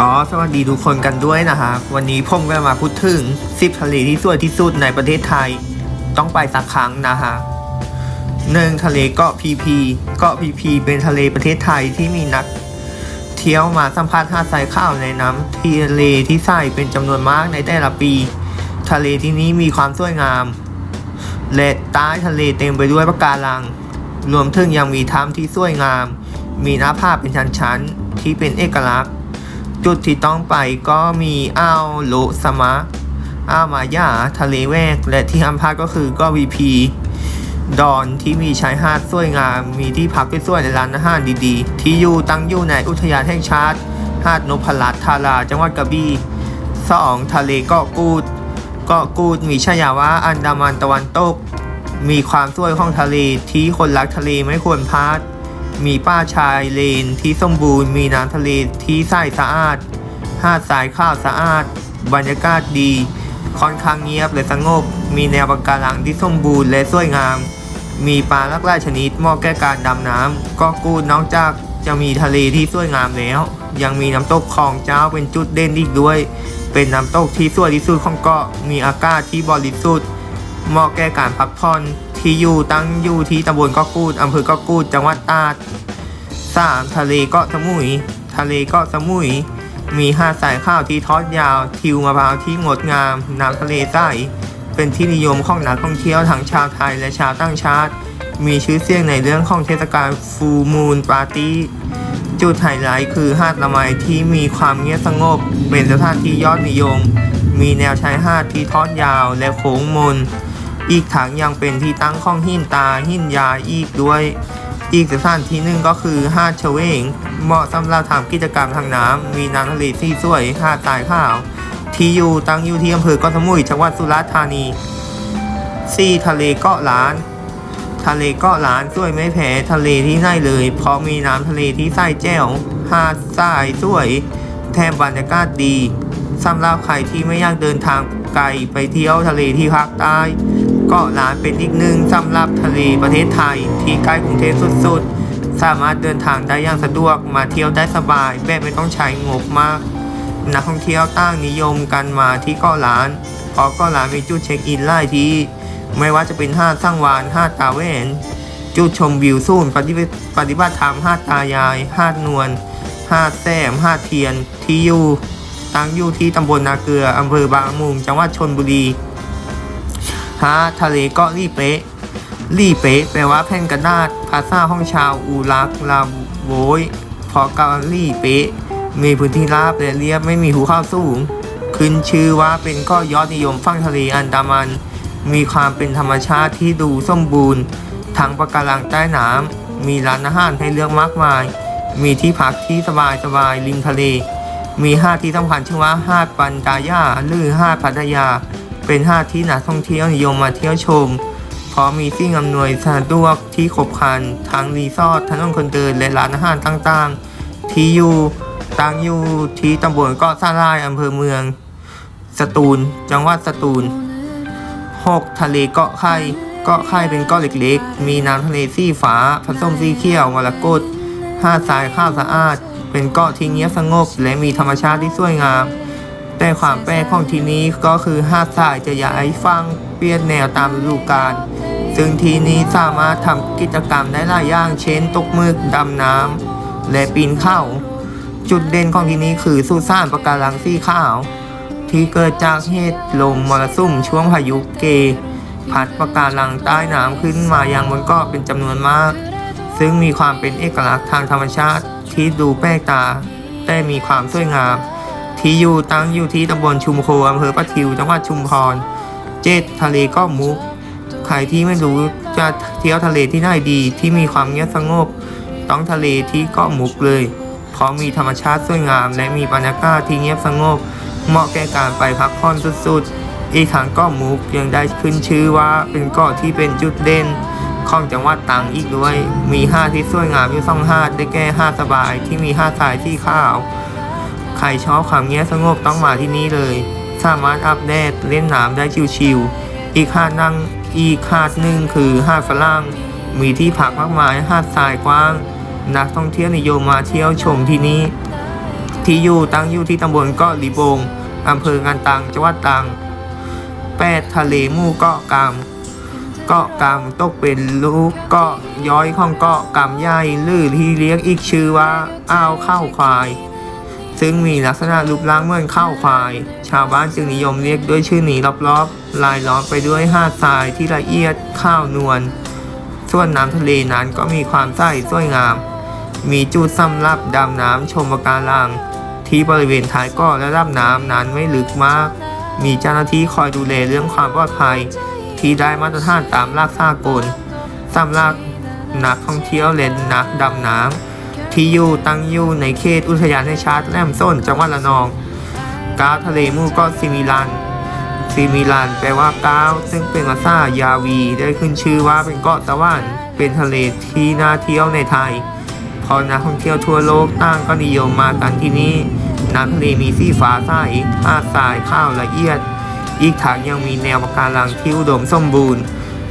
ก็สวัสดีทุกคนกันด้วยนะฮะวันนี้ผมก็มาพูดถึง10ทะเลที่สวยที่สุดในประเทศไทย ต้องไปสักครั้งนะฮะหนึ่งทะเลเกาะพีพีเกาะพีพีเป็นทะเลประเทศไทยที่มีนัก เที่ยวมาสัมผัสหาดทรายขาวในน้ำทะเลที่ใสเป็นจำนวนมากในแต่ละปี ทะเลที่นี้มีความสวยงาม และใต้ทะเลเต็มไปด้วยปะการัง รวมถึงยังมีถ้ำที่สวยงาม มีหน้าผาเป็นชั้นๆที่เป็นเอกลักษณ์ จุดที่ต้องไปก็มีอ่าวโลสมะอ่าวมายาทะเลแวก และที่ห้ามพลาดก็คือก็วีพีดอนที่มีชายหาดสวยงาม มีที่พักสวยๆในร้านอาหารดีๆ ที่อยู่ตั้งอยู่ในอุทยานแห่งชาติ หาดนพลัตน์ทาราจังหวัดกระบี่ 2. ทะเลเกาะกูด เกาะกูดมีฉายาว่าอันดามันตะวันตก มีความสวยของทะเลที่คนรักทะเลไม่ควรพลาด มีป้าชายเลนที่สมบูรณ์ มีน้ำทะเลที่ใสสะอาด หาดทรายข้าวสะอาด บรรยากาศดี ค่อนข้างเงียบและสงบ มีแนวปะการังที่สมบูรณ์และสวยงาม มีปลาหลากหลายชนิดเหมาะแก่การดำน้ำก็กูดนอกจากจะมีทะเลที่สวยงามแล้ว ยังมีน้ำตกคลองเจ้าเป็นจุดเด่นอีกด้วย เป็นน้ำตกที่สวยที่สุดของเกาะ มีอากาศที่บริสุทธิ์เหมาะแก่การพักผ่อน ที่อยู่ตั้งอยู่ที่ตำบลเกาะกูดอำเภอเกาะกูดจังหวัดตราด 3. ทะเลเกาะสมุย ทะเลเกาะสมุย มีหาดทรายข้าวที่ทอดยาว ทิวมะพร้าวที่งดงาม น้ำทะเลใสเป็นที่นิยมของนักท่องเที่ยวทั้งชาวไทยและชาวต่างชาติ มีชื่อเสียงในเรื่องของเทศกาลฟูมูนปาร์ตี้จุดไฮไลท์คือหาดละไมที่มีความเงียบสงบ เป็นสถานที่ยอดนิยม มีแนวชายหาดที่ทอดยาวและโค้งมน อีกทั้งยังเป็นที่ตั้งของหินตาหินยาอีกด้วย อีกสถานที่หนึ่งก็คือหาดเฉวง เหมาะสำหรับทำกิจกรรมทางน้ำมีน้ำทะเลที่สวยหาดทรายขาว ที่อยู่ตั้งอยู่ที่อำเภอเกาะสมุยจังหวัดสุราษฎร์ธานี 4. ทะเลเกาะล้าน ทะเลเกาะล้านสวยไม่แพ้ทะเลที่ไหนเลย เพราะมีน้ำทะเลที่ใสแจ๋วหาดทรายสวย แถมบรรยากาศดีสำหรับใครที่ไม่อยากเดินทางไกลไปเที่ยวทะเลที่ภาคใต้ เกาะล้านเป็นอีกหนึ่งสำหรับทะเลประเทศไทย ที่ใกล้กรุงเทพสุดๆ สามารถเดินทางได้อย่างสะดวกมาเที่ยวได้สบายแบบไม่ต้องใช้งบมาก นักท่องเที่ยวต่างนิยมกันมาที่เกาะล้านเพราะเกาะล้านมีจุดเช็คอินหลายที่ไม่ว่าจะเป็นห้าสร้างวานห้าตาแหวนจุดชมวิวสูนปฏิบัติปฏิบัติธรรมห้าตายายห้านวลห้าแซมห้าเทียนที่อยู่ตั้งอยู่ที่ตำบลนาเกลืออำเภอบางมุงจังหวัดชนบุรี หาดทะเลเกาะรีเป๊ะลี่เป๊ะแปลว่าแผ่นกระดาษภาษาห้องชาวอูรักลาโวยพราะกาลี่เป๊ะ มีพื้นที่ราบและเรียบไม่มีภูเขาสูง ขึ้นชื่อว่าเป็นเก็ยอดนิยมฝั่งทะเลอันดามัน มีความเป็นธรรมชาติที่ดูสมบูรณ์ทั้งปะการังใต้น้ำมีร้านอาหารให้เลือกมากมาย มีที่พักที่สบายสบายริมทะเล มีหาดที่สำคัญชื่อว่าหาดปันตายาหรือหาดพัทยา เป็นหาที่นักท่องเที่ยวนิยมมาเที่ยวชม เพราะมีสิ่งอำนวยสะดวกที่ครบครันทั้งรีสอร์ทถนนคนเดินและร้านอาหารต่างๆ ที่อยู่ตั้งอยู่ที่ตำบลเกาะสาลายอำเภอเมือง สตูล จังหวัดสตูล 6. ทะเลเกาะไข่เกาะไข่เป็นเกาะเล็กๆ มีน้ำทะเลสีฟ้าผสมสีเขียวมรกตหาทรายข้าวสะอาด เป็นเกาะที่เงียบสงบ และมีธรรมชาติที่สวยงาม แต่ความแปลกของที่นี้ก็คือหาดทรายจะย้ายฝั่งเปลี่ยนแนวตามฤดูกาลซึ่งที่นี้สามารถทำกิจกรรมได้หลายอย่าง เช่น ตกมึกดำน้ำและปีนเขาจุดเด่นของที่นี้คือสุสานปะการังสีขาว ที่เกิดจากเหตุลมมรสุมช่วงพายุเก พัดปะการังใต้น้ำขึ้นมาอยังบนเกาะเป็นจำนวนมาก ซึ่งมีความเป็นเอกลักษณ์ทางธรรมชาติที่ดูแปลกตาแต่มีความสวยงาม ที่อยู่ตั้งอยู่ที่ตำบลชุมโคอำเภอปะทิวจังหวัดชุมพร เจ็ดทะเลก็มุก ใครที่ไม่รู้จะเที่ยวทะเลที่ไหนดีที่มีความเงียบสงบ ต้องทะเลที่เกาะมุกเลย เพราะมีธรรมชาติสวยงาม และมีบรรยากาศที่เงียบสงบ เหมาะแก่การไปพักผ่อนสุดๆ อีกทั้งเกาะมุกยังได้ขึ้นชื่อว่าเป็นเกาะที่เป็นจุดเด่นของจังหวัดตรังอีกด้วย มีหาดที่สวยงามอยู่สองห้าได้แก่หาดสบายที่มีหาดทรายที่ขาว ใครชอบความเงียบสงบต้องมาที่นี่เลย สามารถอาบแดดเล่นน้ำได้ชิวๆอีกหาดนั่งอีกหาดหนึ่งคือหาดฝรั่งมีที่พักมากมายหาดทรายกว้าง นักท่องเที่ยวนิยมมาเที่ยวชมที่นี่ที่อยู่ตั้งอยู่ที่ตำบลเกาะลีบงอำเภองานตังจังหวัดตังแปดทะเลมู่เกาะกามเกาะกามตกเป็นลูกเกาะย้อยของเกาะกามใหญ่หรือที่เรียกอีกชื่อว่าอ่าวข้าวควาย ซึ่งมีลักษณะรูปร่างเหมือนข้าวควาย ชาวบ้านจึงนิยมเรียกด้วยชื่อนี้รอบๆ ลายล้อมไปด้วยหาดทรายที่ละเอียดข้าวนวล ส่วนน้ำทะเลนั้นก็มีความใสสวยงาม มีจุดสำหรับดำน้ำชมปะการัง ที่บริเวณท้ายเก็ระดับน้ำนั้นไม่ลึกมาก มีเจ้าหน้าที่คอยดูแลเรื่องความปลอดภัย ที่ได้มาตรฐานตามหลักสากลสำหรับนักท่องเที่ยวเล่นนักดำน้ำ ที่อยู่ตั้งอยู่ในเขตอุทยานแห่งชาติแหลมส้นจังหวัดระนองก้าวทะเลมู่เก็ซิมิลันซิมิลันแปลว่าก้าวซึ่งเป็นภาษายาวีได้ขึ้นชื่อว่าเป็นเกาะสวรรค์เป็นทะเลที่น่าเที่ยวในไทยพอนักท่องเที่ยวทั่วโลกต่างก็นิยมมากันที่นี่น้ำทะเลมีสีฟ้าใสหาดทรายข้าวละเอียด อีกทางยังมีแนวปะการังที่อุดมสมบูรณ์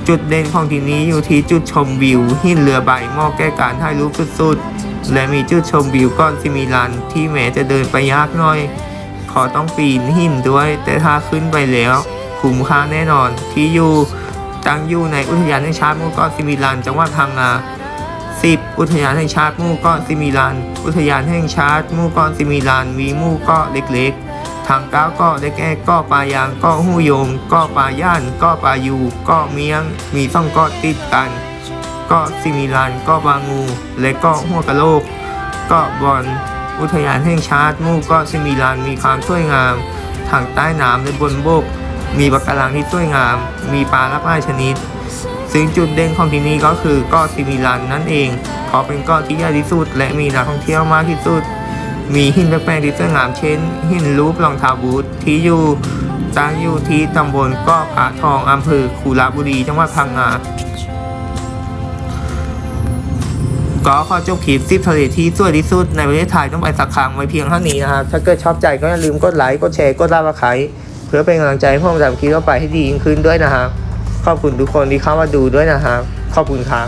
จุดเด่นของที่นี้อยู่ที่จุดชมวิว หินเรือใบเหมาะแก่การถ่ายรูปสุดๆ และมีจุดชมวิวก้อนซิมิลันที่แม้จะเดินไปยากหน่อยเพอต้องปีนหินด้วย แต่ถ้าขึ้นไปแล้วคุ้มค่าแน่นอนที่อยู่ตั้งอยู่ในอุทยานแห่งชาติหมู่เกาะซิมิลัน จังหวัดพังงา 10 อุทยานแห่งชาติหมู่เกาะซิมิลัน อุทยานแห่งชาติหมู่เกาะซิมิลัน มีหมู่เกาะเล็กๆ ทางเก้าเกาะได้แก่เกาะปายางเกาะหูยงเกาะปาย่านเกาะปายูเกาะเมียง มีสองเกาะติดกัน กาะซิมิลันกาะบางูและกาะหัวกะโลกกาะบอนอุทยานแห่งชาติมู่กาะซิมิลันมีความสวยงามทางใต้น้ำและบนบก มีปะการังที่สวยงาม มีปลาหลากหลายชนิด ซึ่งจุดเด่นของที่นี่ก็คือเกาะซิมิลันนั่นเองเพราะเป็นเกาะที่ใหญ่ที่สุด และมีนักท่องเที่ยวมากที่สุด มีหินแปลกๆที่สวยงามเช่น หินรูปรองเท้าบูทที่อยู่ตั้งอยู่ที่ตำบลเกาะผาทองอำเภอคูระบุรีจังหวัดพังงา ก็ขอจบคลิปซิปทะเลที่สวยที่สุดในประเทศไทยต้องไปสักครั้งไว้เพียงเท่านี้นะครับถ้าเกิดชอบใจก็อย่าลืมกดไลค์กดแชร์กดติดตามเพื่อเป็นกำลังใจให้ผมทำคลิปต่อไปให้ดียิ่งขึ้นด้วยนะครับขอบคุณทุกคนที่เข้ามาดูด้วยนะครับขอบคุณครับ